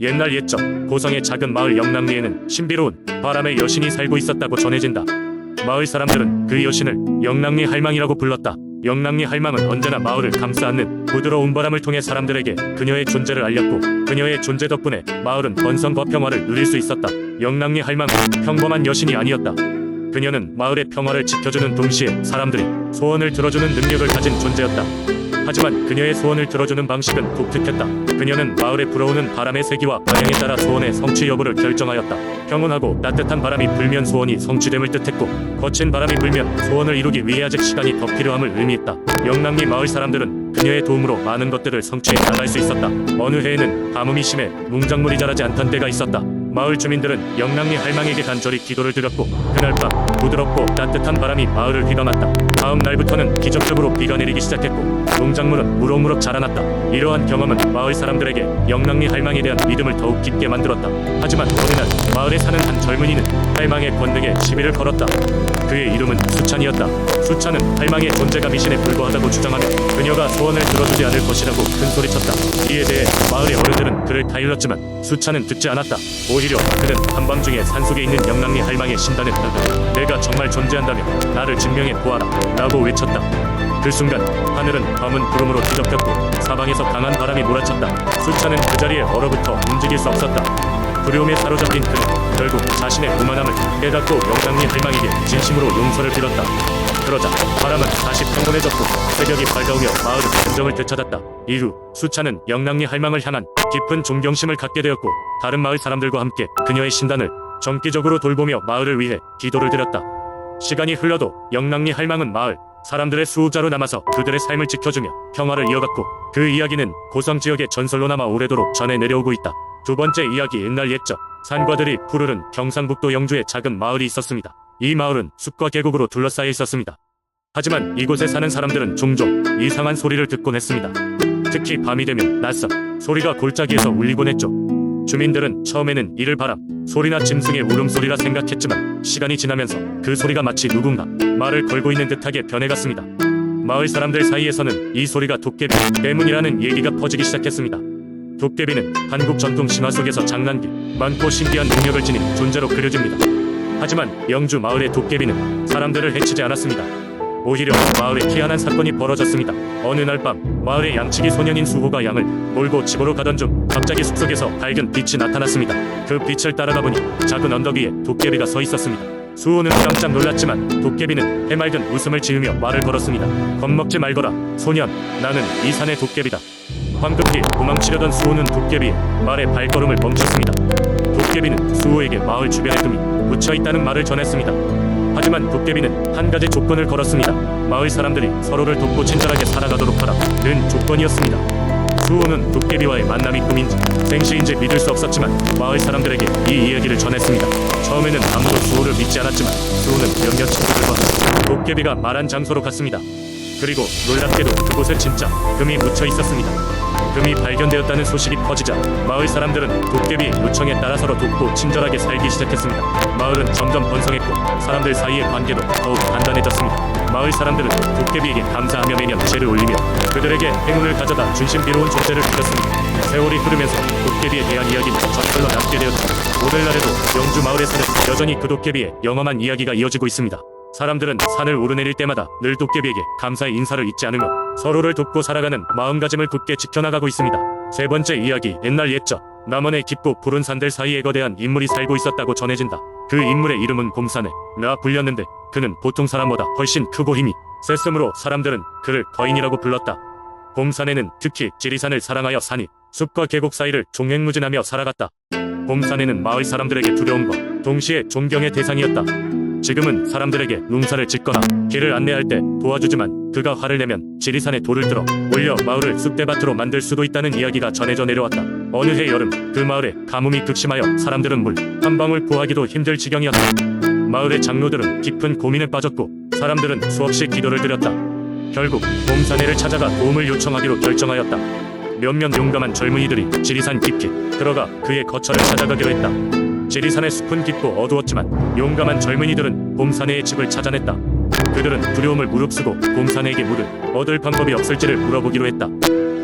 옛날 옛적 고성의 작은 마을 영랑리에는 신비로운 바람의 여신이 살고 있었다고 전해진다. 마을 사람들은 그 여신을 영랑리 할망이라고 불렀다. 영랑리 할망은 언제나 마을을 감싸안는 부드러운 바람을 통해 사람들에게 그녀의 존재를 알렸고 그녀의 존재 덕분에 마을은 번성과 평화를 누릴 수 있었다. 영랑리 할망은 평범한 여신이 아니었다. 그녀는 마을의 평화를 지켜주는 동시에 사람들이 소원을 들어주는 능력을 가진 존재였다. 하지만 그녀의 소원을 들어주는 방식은 독특했다. 그녀는 마을에 불어오는 바람의 세기와 방향에 따라 소원의 성취 여부를 결정하였다. 평온하고 따뜻한 바람이 불면 소원이 성취됨을 뜻했고 거친 바람이 불면 소원을 이루기 위해 아직 시간이 더 필요함을 의미했다. 영랑리 마을 사람들은 그녀의 도움으로 많은 것들을 성취해 나갈 수 있었다. 어느 해에는 가뭄이 심해 농작물이 자라지 않던 때가 있었다. 마을 주민들은 영랑리 할망에게 간절히 기도를 드렸고 그날 밤 부드럽고 따뜻한 바람이 마을을 휘감았다. 다음 날부터는 기적적으로 비가 내리기 시작했고 농작물은 무럭무럭 자라났다. 이러한 경험은 마을 사람들에게 영랑리 할망에 대한 믿음을 더욱 깊게 만들었다. 하지만 어느 날 마을에 사는 한 젊은이는 할망의 권능에 시비를 걸었다. 그의 이름은 수찬이었다. 수찬은 할망의 존재가 미신에 불과하다고 주장하며 그녀가 소원을 들어주지 않을 것이라고 큰 소리쳤다. 이에 대해 마을의 어른들은 그를 타일렀지만 수찬은 듣지 않았다. 오히려 그는 한밤중에 산속에 있는 영랑리 할망의 신단에 따라 내가 정말 존재한다면 나를 증명해 보아라 라고 외쳤다. 그 순간 하늘은 검은 구름으로 뒤덮였고 사방에서 강한 바람이 몰아쳤다. 수찬은 그 자리에 얼어붙어 움직일 수 없었다. 두려움에 사로잡힌 그는 결국 자신의 오만함을 깨닫고 영랑리 할망에게 진심으로 용서를 빌었다. 그러자 바람은 다시 평온해졌고 새벽이 밝아오며 마을은 안정을 되찾았다. 이후 수찬은 영랑리 할망을 향한 깊은 존경심을 갖게 되었고 다른 마을 사람들과 함께 그녀의 신단을 정기적으로 돌보며 마을을 위해 기도를 드렸다. 시간이 흘러도 영랑리 할망은 마을 사람들의 수호자로 남아서 그들의 삶을 지켜주며 평화를 이어갔고 그 이야기는 고성 지역의 전설로 남아 오래도록 전해 내려오고 있다. 두 번째 이야기 옛날 옛적 산과들이 푸르른 경상북도 영주에 작은 마을이 있었습니다. 이 마을은 숲과 계곡으로 둘러싸여 있었습니다. 하지만 이곳에 사는 사람들은 종종 이상한 소리를 듣곤 했습니다. 특히 밤이 되면 낯선 소리가 골짜기에서 울리곤 했죠. 주민들은 처음에는 이를 바람, 소리나 짐승의 울음소리라 생각했지만 시간이 지나면서 그 소리가 마치 누군가 말을 걸고 있는 듯하게 변해갔습니다. 마을 사람들 사이에서는 이 소리가 도깨비 때문이라는 얘기가 퍼지기 시작했습니다. 도깨비는 한국 전통 신화 속에서 장난기 많고 신기한 능력을 지닌 존재로 그려집니다. 하지만 영주 마을의 도깨비는 사람들을 해치지 않았습니다. 오히려 마을에 희한한 사건이 벌어졌습니다. 어느 날 밤 마을의 양치기 소년인 수호가 양을 몰고 집으로 가던 중 갑자기 숲속에서 밝은 빛이 나타났습니다. 그 빛을 따라가 보니 작은 언덕 위에 도깨비가 서 있었습니다. 수호는 깜짝 놀랐지만 도깨비는 해맑은 웃음을 지으며 말을 걸었습니다. 겁먹지 말거라, 소년. 나는 이 산의 도깨비다. 황급히 도망치려던 수호는 도깨비의 말에 발걸음을 멈췄습니다. 도깨비는 수호에게 마을 주변에 금이 묻혀 있다는 말을 전했습니다. 하지만 도깨비는 한 가지 조건을 걸었습니다. 마을 사람들이 서로를 돕고 친절하게 살아가도록 하라는 조건이었습니다. 수호는 도깨비와의 만남이 꿈인지 생시인지 믿을 수 없었지만 마을 사람들에게 이 이야기를 전했습니다. 처음에는 아무도 수호를 믿지 않았지만 수호는 몇몇 친구들과 도깨비가 말한 장소로 갔습니다. 그리고 놀랍게도 그곳에 진짜 금이 묻혀 있었습니다. 금이 발견되었다는 소식이 퍼지자 마을 사람들은 도깨비의 요청에 따라 서로 돕고 친절하게 살기 시작했습니다. 마을은 점점 번성했고 사람들 사이의 관계도 더욱 단단해졌습니다. 마을 사람들은 도깨비에게 감사하며 매년 제를 올리며 그들에게 행운을 가져다 준 신 비로운 존재를 드렸습니다. 세월이 흐르면서 도깨비에 대한 이야기는 전설로 남게 되었고 오늘날에도 영주 마을에서는 여전히 그 도깨비의 영험한 이야기가 이어지고 있습니다. 사람들은 산을 오르내릴 때마다 늘 도깨비에게 감사의 인사를 잊지 않으며 서로를 돕고 살아가는 마음가짐을 굳게 지켜나가고 있습니다. 세 번째 이야기 옛날 옛적 남원의 깊고 푸른 산들 사이에 거대한 인물이 살고 있었다고 전해진다. 그 인물의 이름은 곰사네 나 불렸는데 그는 보통 사람보다 훨씬 크고 힘이 셌으므로 사람들은 그를 거인이라고 불렀다. 곰사네는 특히 지리산을 사랑하여 산이 숲과 계곡 사이를 종횡무진하며 살아갔다. 곰사네는 마을 사람들에게 두려움과 동시에 존경의 대상이었다. 지금은 사람들에게 농사를 짓거나 길을 안내할 때 도와주지만 그가 화를 내면 지리산에 돌을 들어 올려 마을을 쑥대밭으로 만들 수도 있다는 이야기가 전해져 내려왔다. 어느 해 여름 그 마을에 가뭄이 극심하여 사람들은 물 한 방울 구하기도 힘들 지경이었다. 마을의 장로들은 깊은 고민에 빠졌고 사람들은 수없이 기도를 드렸다. 결국 곰사내를 찾아가 도움을 요청하기로 결정하였다. 몇몇 용감한 젊은이들이 지리산 깊이 들어가 그의 거처를 찾아가기로 했다. 지리산의 숲은 깊고 어두웠지만 용감한 젊은이들은 곰사내의 집을 찾아냈다. 그들은 두려움을 무릅쓰고 곰사내에게 물을 얻을 방법이 없을지를 물어보기로 했다.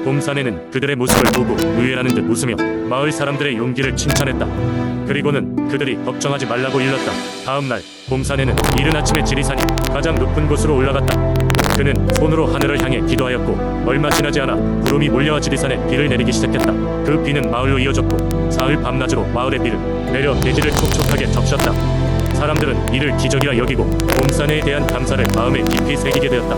곰사내는 그들의 모습을 보고 의외라는 듯 웃으며 마을 사람들의 용기를 칭찬했다. 그리고는 그들이 걱정하지 말라고 일렀다. 다음 날 곰사내는 이른 아침에 지리산이 가장 높은 곳으로 올라갔다. 그는 손으로 하늘을 향해 기도하였고 얼마 지나지 않아 구름이 몰려와 지리산에 비를 내리기 시작했다. 그 비는 마을로 이어졌고 사흘 밤낮으로 마을의 비를 내려 대지를 촉촉하게 적셨다. 사람들은 이를 기적이라 여기고 곰산에 대한 감사를 마음에 깊이 새기게 되었다.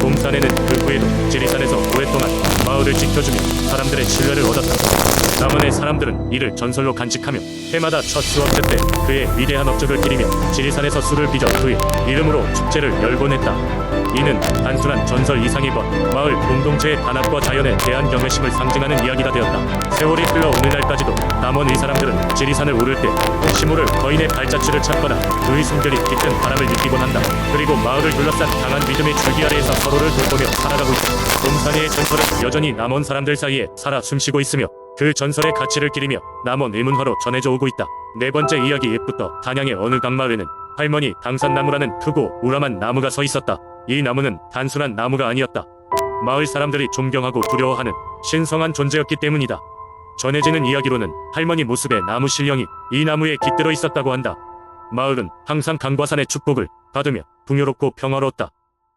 곰산에는 그 후에도 지리산에서 오랫동안 마을을 지켜주며 사람들의 신뢰를 얻었다. 남원의 사람들은 이를 전설로 간직하며 해마다 첫 수업제 때 그의 위대한 업적을 기리며 지리산에서 술을 빚어 그의 이름으로 축제를 열곤 했다. 이는 단순한 전설 이상이고 마을 공동체의 단합과 자연에 대한 경외심을 상징하는 이야기가 되었다. 세월이 흘러 오늘날까지도 남원의 사람들은 지리산을 오를 때 시무를 거인의 발자취를 찾거나 그의 숨결이 깃든 바람을 느끼곤 한다. 그리고 마을을 둘러싼 강한 믿음의 줄기 아래에서 서로를 돌보며 살아가고 있다. 곰산이의 전설은 여전히 남원 사람들 사이에 살아 숨쉬고 있으며 그 전설의 가치를 기리며 남원 의문화로 전해져 오고 있다. 네 번째 이야기 옛부터 단양의 어느 강마을에는 할머니 당산나무라는 크고 우람한 나무가 서 있었다. 이 나무는 단순한 나무가 아니었다. 마을 사람들이 존경하고 두려워하는 신성한 존재였기 때문이다. 전해지는 이야기로는 할머니 모습의 나무 신령이 이 나무에 깃들어 있었다고 한다. 마을은 항상 강과산의 축복을 받으며 풍요롭고 평화로웠다.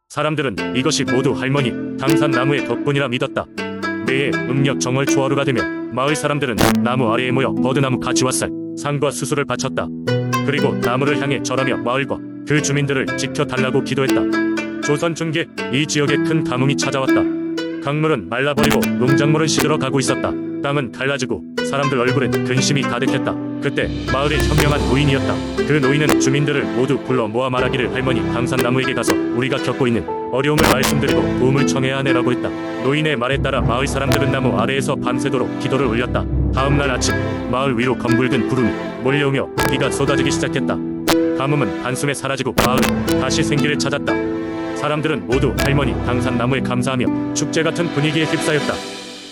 사람들은 이것이 모두 할머니 당산나무의 덕분이라 믿었다. 매해 음력 정월 초하루가 되면 마을 사람들은 나무 아래에 모여 버드나무 가지와 쌀, 상과 수수를 바쳤다. 그리고 나무를 향해 절하며 마을과 그 주민들을 지켜달라고 기도했다. 조선 중계 이 지역에 큰 가뭄이 찾아왔다. 강물은 말라버리고 농작물은 시들어 가고 있었다. 땅은 갈라지고 사람들 얼굴엔 근심이 가득했다. 그때 마을의 현명한 노인이었다. 그 노인은 주민들을 모두 불러 모아 말하기를 할머니 당산나무에게 가서 우리가 겪고 있는 어려움을 말씀드리고 도움을 청해야 하네라고 했다. 노인의 말에 따라 마을 사람들은 나무 아래에서 밤새도록 기도를 올렸다. 다음 날 아침 마을 위로 검붉은 구름이 몰려오며 비가 쏟아지기 시작했다. 가뭄은 한숨에 사라지고 마을은 다시 생기를 찾았다. 사람들은 모두 할머니 당산나무에 감사하며 축제 같은 분위기에 휩싸였다.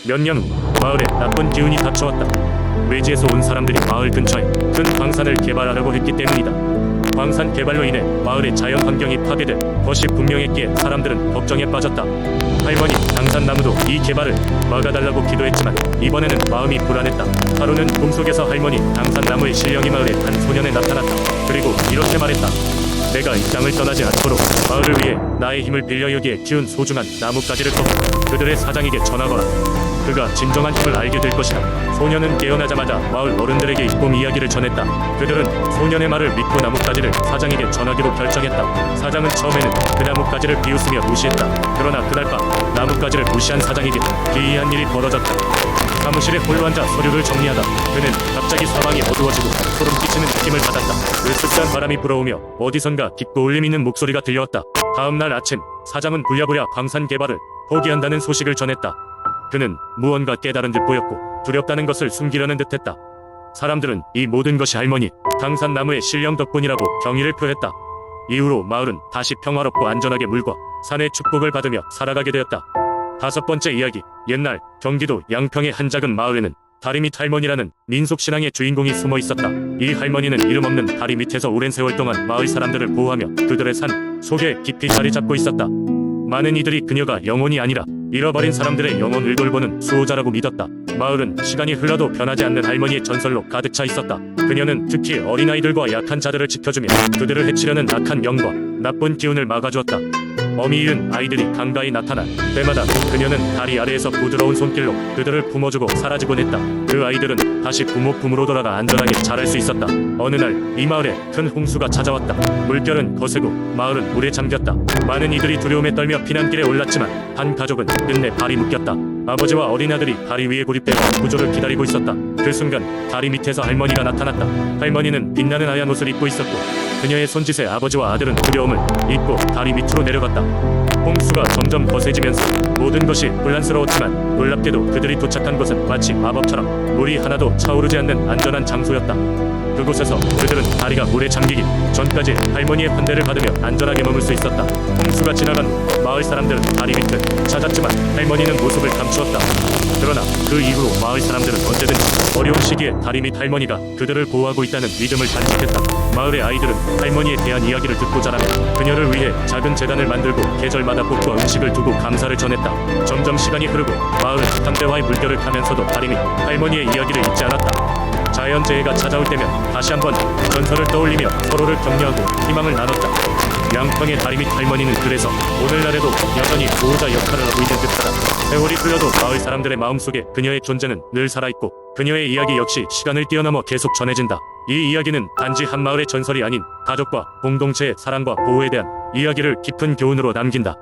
몇 년 후 마을에 나쁜 기운이 닥쳐왔다. 외지에서 온 사람들이 마을 근처에 큰 광산을 개발하려고 했기 때문이다. 광산 개발로 인해 마을의 자연 환경이 파괴돼 것이 분명했기에 사람들은 걱정에 빠졌다. 할머니 당산나무도 이 개발을 막아달라고 기도했지만 이번에는 마음이 불안했다. 하루는 꿈속에서 할머니 당산나무의 신령이 마을에 한 소년에 나타났다. 그리고 이렇게 말했다. 내가 이 땅을 떠나지 않도록 마을을 위해 나의 힘을 빌려 여기에 키운 소중한 나뭇가지를 꺾고 그들의 사장에게 전하거라. 그가 진정한 힘을 알게 될 것이다. 소년은 깨어나자마자 마을 어른들에게 이꿈 이야기를 전했다. 그들은 소년의 말을 믿고 나뭇가지를 사장에게 전하기로 결정했다. 사장은 처음에는 그 나뭇가지를 비웃으며 무시했다. 그러나 그날 밤 나뭇가지를 무시한 사장에게 기이한 일이 벌어졌다. 홀로 앉아 서류를 정리하다 그는 갑자기 사방이 어두워지고 소름 끼치는 느낌을 받았다. 으스스한 바람이 불어오며 어디선가 깊고 울림 있는 목소리가 들려왔다. 다음 날 아침 사장은 부랴부랴 광산 개발을 포기한다는 소식을 전했다. 그는 무언가 깨달은 듯 보였고 두렵다는 것을 숨기려는 듯했다. 사람들은 이 모든 것이 할머니 당산나무의 신령 덕분이라고 경의를 표했다. 이후로 마을은 다시 평화롭고 안전하게 물과 산의 축복을 받으며 살아가게 되었다 다섯 번째 이야기. 옛날 경기도 양평의 한 작은 마을에는 다리 밑 할머니라는 민속 신앙의 주인공이 숨어 있었다. 이 할머니는 이름 없는 다리 밑에서 오랜 세월 동안 마을 사람들을 보호하며 그들의 산 속에 깊이 자리 잡고 있었다. 많은 이들이 그녀가 영혼이 아니라 잃어버린 사람들의 영혼을 돌보는 수호자라고 믿었다. 마을은 시간이 흘러도 변하지 않는 할머니의 전설로 가득 차 있었다. 그녀는 특히 어린아이들과 약한 자들을 지켜주며 그들을 해치려는 악한 영과 나쁜 기운을 막아주었다. 어미이은 아이들이 강가에 나타나 때마다 그녀는 다리 아래에서 부드러운 손길로 그들을 품어주고 사라지곤 했다. 그 아이들은 다시 부모 품으로 돌아가 안전하게 자랄 수 있었다. 어느 날 이 마을에 큰 홍수가 찾아왔다. 물결은 거세고 마을은 물에 잠겼다. 많은 이들이 두려움에 떨며 피난길에 올랐지만 한 가족은 끝내 발이 묶였다. 아버지와 어린아들이 다리 위에 고립되어 구조를 기다리고 있었다. 그 순간 다리 밑에서 할머니가 나타났다. 할머니는 빛나는 하얀 옷을 입고 있었고 그녀의 손짓에 아버지와 아들은 두려움을 잊고 다리 밑으로 내려갔다. 홍수가 점점 거세지면서 모든 것이 혼란스러웠지만 놀랍게도 그들이 도착한 곳은 마치 마법처럼 물이 하나도 차오르지 않는 안전한 장소였다. 그곳에서 그들은 다리가 물에 잠기기 전까지 할머니의 환대를 받으며 안전하게 머물 수 있었다. 홍수가 지나간 후 마을 사람들은 다리 밑을 찾았지만 할머니는 모습을 감추었다. 그러나 그 이후로 마을 사람들은 언제든지 어려운 시기에 다리 밑 할머니가 그들을 보호하고 있다는 믿음을 간직했다. 마을의 아이들은 할머니에 대한 이야기를 듣고 자라며 그녀를 위해 작은 재단을 만들고 계절마다 꽃과 음식을 두고 감사를 전했다. 점점 시간이 흐르고 마을은 현대화의 물결을 타면서도 다리미 할머니의 이야기를 잊지 않았다. 자연재해가 찾아올 때면 다시 한번 전설을 떠올리며 서로를 격려하고 희망을 나눴다. 양평의 다리 및 할머니는 그래서 오늘날에도 여전히 보호자 역할을 하고 있는 듯하다. 세월이 흘러도 마을 사람들의 마음속에 그녀의 존재는 늘 살아있고 그녀의 이야기 역시 시간을 뛰어넘어 계속 전해진다. 이 이야기는 단지 한 마을의 전설이 아닌 가족과 공동체의 사랑과 보호에 대한 이야기를 깊은 교훈으로 남긴다.